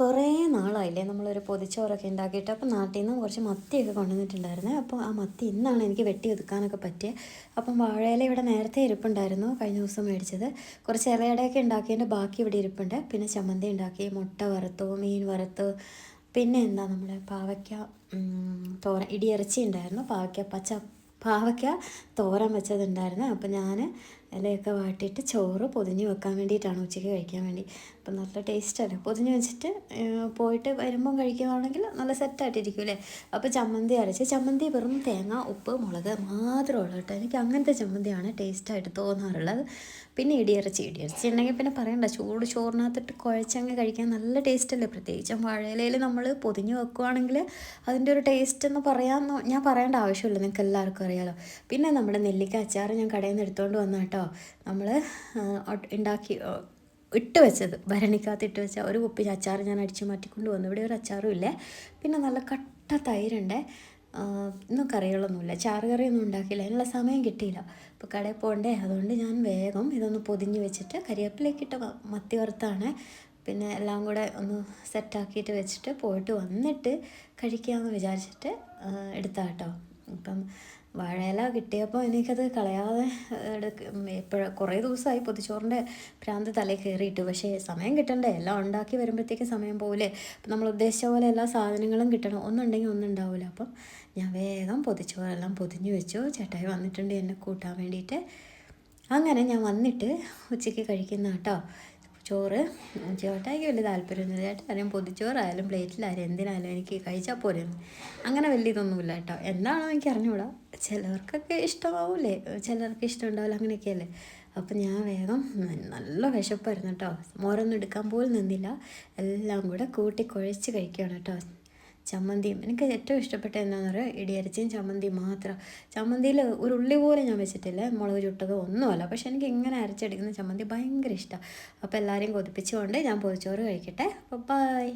കുറേ നാളായില്ലേ നമ്മളൊരു പൊതിച്ചോറൊക്കെ ഉണ്ടാക്കിയിട്ട് അപ്പോൾ നാട്ടിൽ നിന്ന് കുറച്ച് മത്തിയൊക്കെ കൊണ്ടുവന്നിട്ടുണ്ടായിരുന്നേ. അപ്പോൾ ആ മത്തി ഇന്നാണ് എനിക്ക് വെട്ടി ഒതുക്കാനൊക്കെ പറ്റിയത് അപ്പം വാഴയില ഇവിടെ നേരത്തെ ഇരിപ്പുണ്ടായിരുന്നു കഴിഞ്ഞ ദിവസം മേടിച്ചത്. കുറച്ച് ഇലയുടെയൊക്കെ ഉണ്ടാക്കിയതിന്റെ ബാക്കി ഇവിടെ ഇരിപ്പുണ്ട്. പിന്നെ ചമ്മന്തി ഉണ്ടാക്കി മുട്ട വറുത്തു മീൻ വറുത്തു. പിന്നെ എന്താ നമ്മുടെ പാവയ്ക്ക തോര ഇടിയിറച്ചി ഉണ്ടായിരുന്നു. പാവയ്ക്ക പച്ച പാവയ്ക്ക തോരൻ വെച്ചതുണ്ടായിരുന്നു. അപ്പോൾ ഞാൻ ഇലയൊക്കെ വാട്ടിയിട്ട് ചോറ് പൊതിഞ്ഞ് വെക്കാൻ വേണ്ടിയിട്ടാണ് ഉച്ചയ്ക്ക് കഴിക്കാൻ വേണ്ടി. അപ്പം നല്ല ടേസ്റ്റാണ് പൊതിഞ്ഞ് വെച്ചിട്ട് പോയിട്ട് വരുമ്പം കഴിക്കുകയാണെങ്കിൽ നല്ല സെറ്റായിട്ടിരിക്കും അല്ലേ? അപ്പോൾ ചമ്മന്തി അരച്ച് ചമ്മന്തി വെറും തേങ്ങ ഉപ്പ് മുളക് മാത്രമുള്ളൂ കേട്ടോ. എനിക്ക് അങ്ങനത്തെ ചമ്മന്തിയാണ് ടേസ്റ്റായിട്ട് തോന്നാറുള്ളത്. പിന്നെ ഇടിയിറച്ചി ഇടിയിറച്ചി ഉണ്ടെങ്കിൽ പിന്നെ പറയണ്ട. ചൂട് ചോറിനകത്തിട്ട് കുഴച്ചങ്ങ് കഴിക്കാൻ നല്ല ടേസ്റ്റല്ലേ? പ്രത്യേകിച്ചും വാഴയിലയിൽ നമ്മൾ പൊതിഞ്ഞ് വെക്കുവാണെങ്കിൽ അതിന്റെ ഒരു ടേസ്റ്റ് എന്ന് പറയാമെന്ന് ഞാൻ പറയേണ്ട ആവശ്യമില്ല. നിങ്ങൾക്ക് എല്ലാവർക്കും അറിയാലോ. പിന്നെ നമ്മുടെ നെല്ലിക്ക അച്ചാർ ഞാൻ കടയിൽ നിന്ന് എടുത്തുകൊണ്ട് വന്ന നമ്മൾ ഉണ്ടാക്കി ഇട്ട് വെച്ചത്. ഭരണിക്കകത്ത് ഇട്ട് വെച്ച ഒരു കുപ്പി അച്ചാർ ഞാൻ അടിച്ച് മാറ്റിക്കൊണ്ട് വന്നു. ഇവിടെ ഒരു അച്ചാറും ഇല്ലേ. പിന്നെ നല്ല കട്ട തൈരുണ്ട്. ഇന്നും കറികളൊന്നുമില്ല. ചാറ് കറിയൊന്നും ഉണ്ടാക്കിയില്ല. അതിനുള്ള സമയം കിട്ടിയില്ല. അപ്പോൾ കടയിൽ പോകണ്ടേ? അതുകൊണ്ട് ഞാൻ വേഗം ഇതൊന്ന് പൊതിഞ്ഞ് വെച്ചിട്ട് കരിവേപ്പിലേക്ക് ഇട്ട മ- മത്തി വറുത്താണ്. പിന്നെ എല്ലാം കൂടെ ഒന്ന് സെറ്റാക്കിയിട്ട് വെച്ചിട്ട് പോയിട്ട് വന്നിട്ട് കഴിക്കാമെന്ന് വിചാരിച്ചിട്ട് എടുത്താട്ടോ ഇപ്പം വാഴയില കിട്ടിയപ്പോൾ എനിക്കത് കളയാതെ എപ്പോഴും കുറേ ദിവസമായി പൊതിച്ചോറിന്റെ ഭ്രാന്ത് തലയിൽ കയറിയിട്ട്. പക്ഷേ സമയം കിട്ടണ്ടേ? എല്ലാം ഉണ്ടാക്കി വരുമ്പോഴത്തേക്ക് സമയം പോകില്ലേ അപ്പം നമ്മൾ ഉദ്ദേശിച്ച പോലെ എല്ലാ സാധനങ്ങളും കിട്ടണം. ഒന്നുണ്ടെങ്കിൽ ഒന്നും ഉണ്ടാവില്ല അപ്പം ഞാൻ വേഗം പൊതിച്ചോറെല്ലാം പൊതിഞ്ഞു വെച്ചു. ചേട്ടായി വന്നിട്ടുണ്ട് എന്നെ കൂട്ടാൻ വേണ്ടിയിട്ട്. അങ്ങനെ ഞാൻ വന്നിട്ട് ഉച്ചയ്ക്ക് കഴിക്കുന്ന കേട്ടോ ചോറ്? ചേട്ടായിക്ക് വലിയ താല്പര്യമൊന്നുമില്ല ചേട്ടാ ആരും പൊതിച്ചോറായാലും പ്ലേറ്റിലായാലും എന്തിനായാലും എനിക്ക് കഴിച്ചാൽ പോരെ അങ്ങനെ വലിയ ഇതൊന്നുമില്ല കേട്ടോ. എന്താണോ എനിക്ക് അറിഞ്ഞുകൂടാ ചിലർക്കൊക്കെ ഇഷ്ടമാവൂലേ. ചിലർക്ക് ഇഷ്ടം ഉണ്ടാവില്ല അങ്ങനെയൊക്കെയല്ലേ. അപ്പം ഞാൻ വേഗം നല്ല വിശപ്പായിരുന്നു കേട്ടോ. മോരൊന്നും എടുക്കാൻ പോലും നിന്നില്ല. എല്ലാം കൂടെ കൂട്ടി കുഴച്ച് കഴിക്കുകയാണ് കേട്ടോ. ചമ്മന്തിയും എനിക്ക് ഏറ്റവും ഇഷ്ടപ്പെട്ട എന്താണെന്ന് പറയുക ഇടിയരച്ചിയും ചമ്മന്തിയും മാത്രം. ചമ്മന്തിയിൽ ഒരു ഉള്ളി പോലും ഞാൻ വെച്ചിട്ടില്ല മുളക് ചുട്ടതോ ഒന്നുമല്ല. പക്ഷെ എനിക്ക് ഇങ്ങനെ അരച്ചെടുക്കുന്ന ചമ്മന്തി ഭയങ്കര ഇഷ്ടമാണ് അപ്പോൾ എല്ലാവരെയും കൊതിപ്പിച്ചുകൊണ്ട് ഞാൻ പൊതിച്ചോറ് കഴിക്കട്ടെ. അപ്പോൾ ബൈ